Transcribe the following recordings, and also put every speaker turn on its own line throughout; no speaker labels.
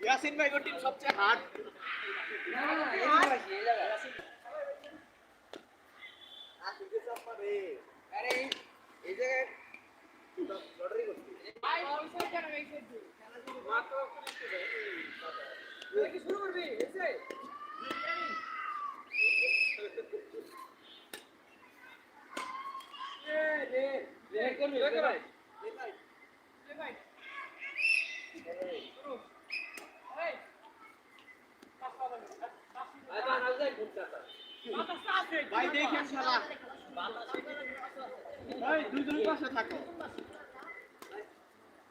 ইয়াসিন ভাই টিম সবচেয়ে হার্ড ভাই দেখেন শালা ভাই দুজন পাশে থাকো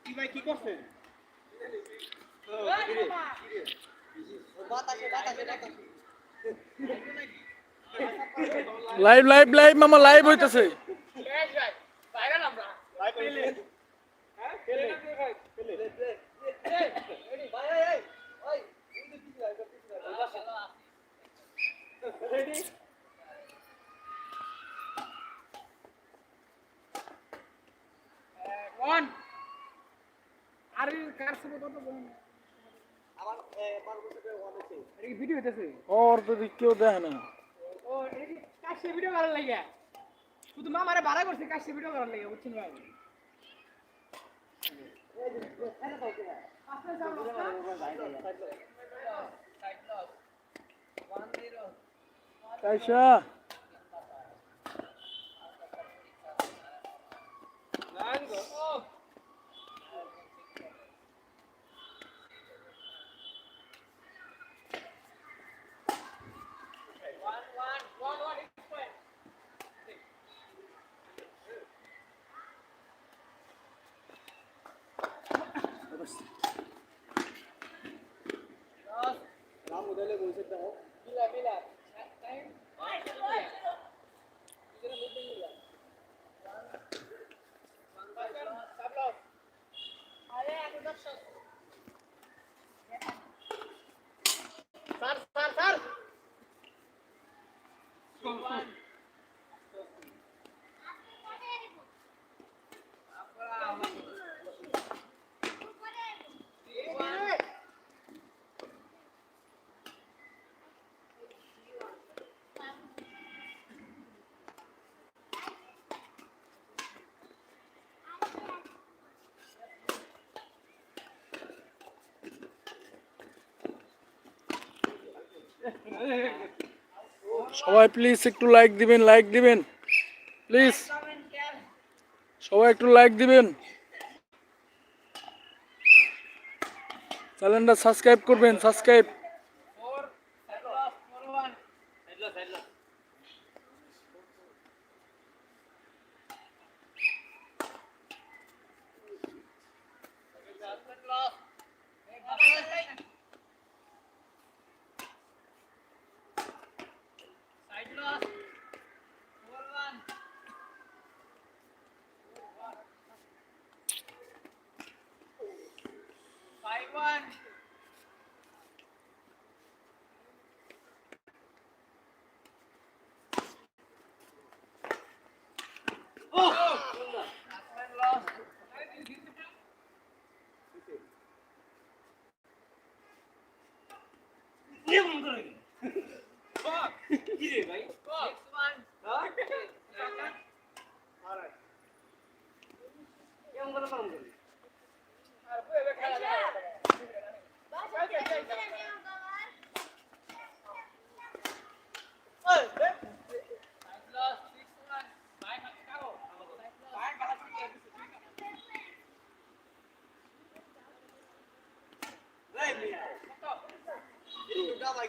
কি ভাই কি করছেন
লাইভ লাইভ লাইভ মামা লাইভ হইতেছে।
ভাই পেলে
আর কার সাথে কত বলুন?
আমার আমার বসে ওয়ান আছে
এটা কি ভিডিও হইতেছে?
ওর তো দিক কেউ দেখে না।
ও এটা কি কাশে ভিডিও করার লাগে শুধু মা মারে ভাড়া করছে কাশে ভিডিও করার লাগে বুঝছেন ভাই?
Caixa! উদলে বলছে দাও
বিলা বিলা টাইম
স্যার
সবাই প্লিজ একটু লাইক দিবেন লাইক দিবেন। প্লিজ সবাই একটু লাইক দিবেন। চ্যানেলটা সাবস্ক্রাইব করবেন সাবস্ক্রাইব Five one. কি রে ভাই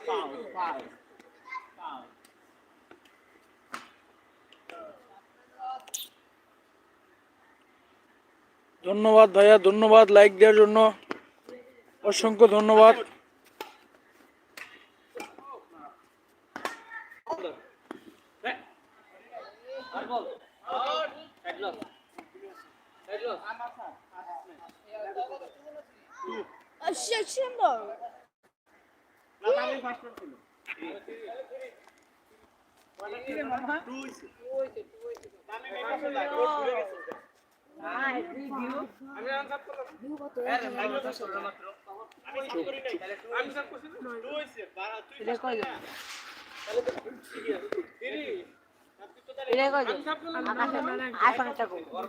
Five. Five. ধন্যবাদ ভাইয়া ধন্যবাদ লাইক দেওয়ার জন্য। অসংখ্য ধন্যবাদ।
সুন্দর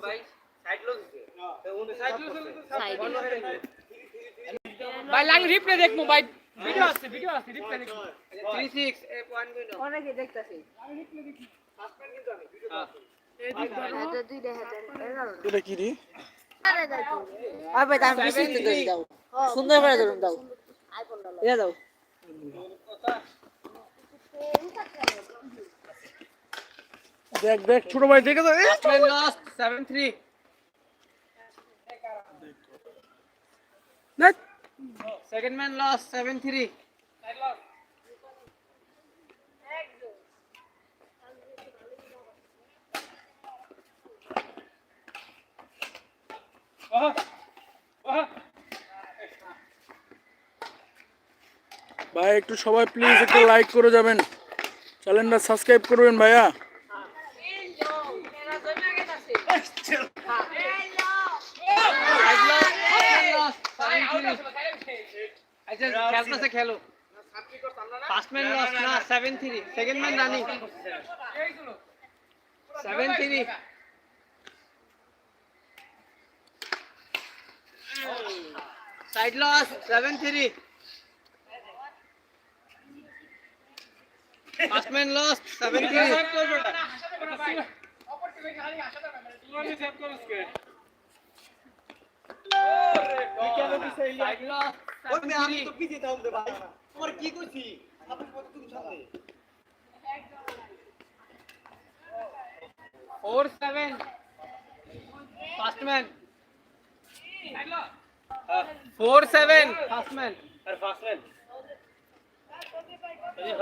ভাই সাইড লো দিছে সাইড লো
ভাই লাইন রিপ্লে দেখমু ভাই ভিডিও আছে ভিডিও আছে রিপ্লে দেখমু
36 এ পয়েন্ট কই নাও
অনেকে দেখতাছি
সাসপেন্ড কিন্তু আমি ভিডিও
এটা
কি রে
দাও। সুন্দর করে ধরুন দাও। এটা দাও।
দেখ দেখ ছোট ভাই দেখে তো এই!
ম্যান লস্ট 73
দেখ।
সেকেন্ড ম্যান লস্ট 73
ভাই একটু সবাই প্লিজ একটু লাইক করে যাবেন। চ্যানেলটা সাবস্ক্রাইব করবেন ভাইয়া।
খেলো side loss seven three first man loss seven three side loss
আমি তো পিছিয়ে থাকুন দে ভাই তোমার কি করছি আপনি কত তুমি সামনে
four seven. First man four seven first man
আর ফার্স্ট ম্যান
এই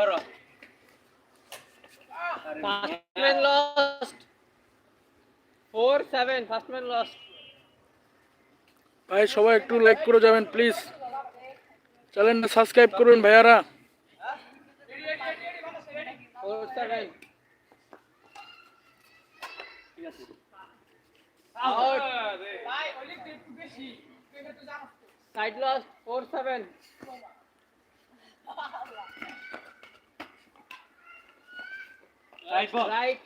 man lost four seven first man lost
ভাই সবাই একটু লাইক করে যাবেন প্লিজ চ্যানেলটা সাবস্ক্রাইব করবেন ভাইয়ারা
seven out Side lost 4 7.
right ball.
Right.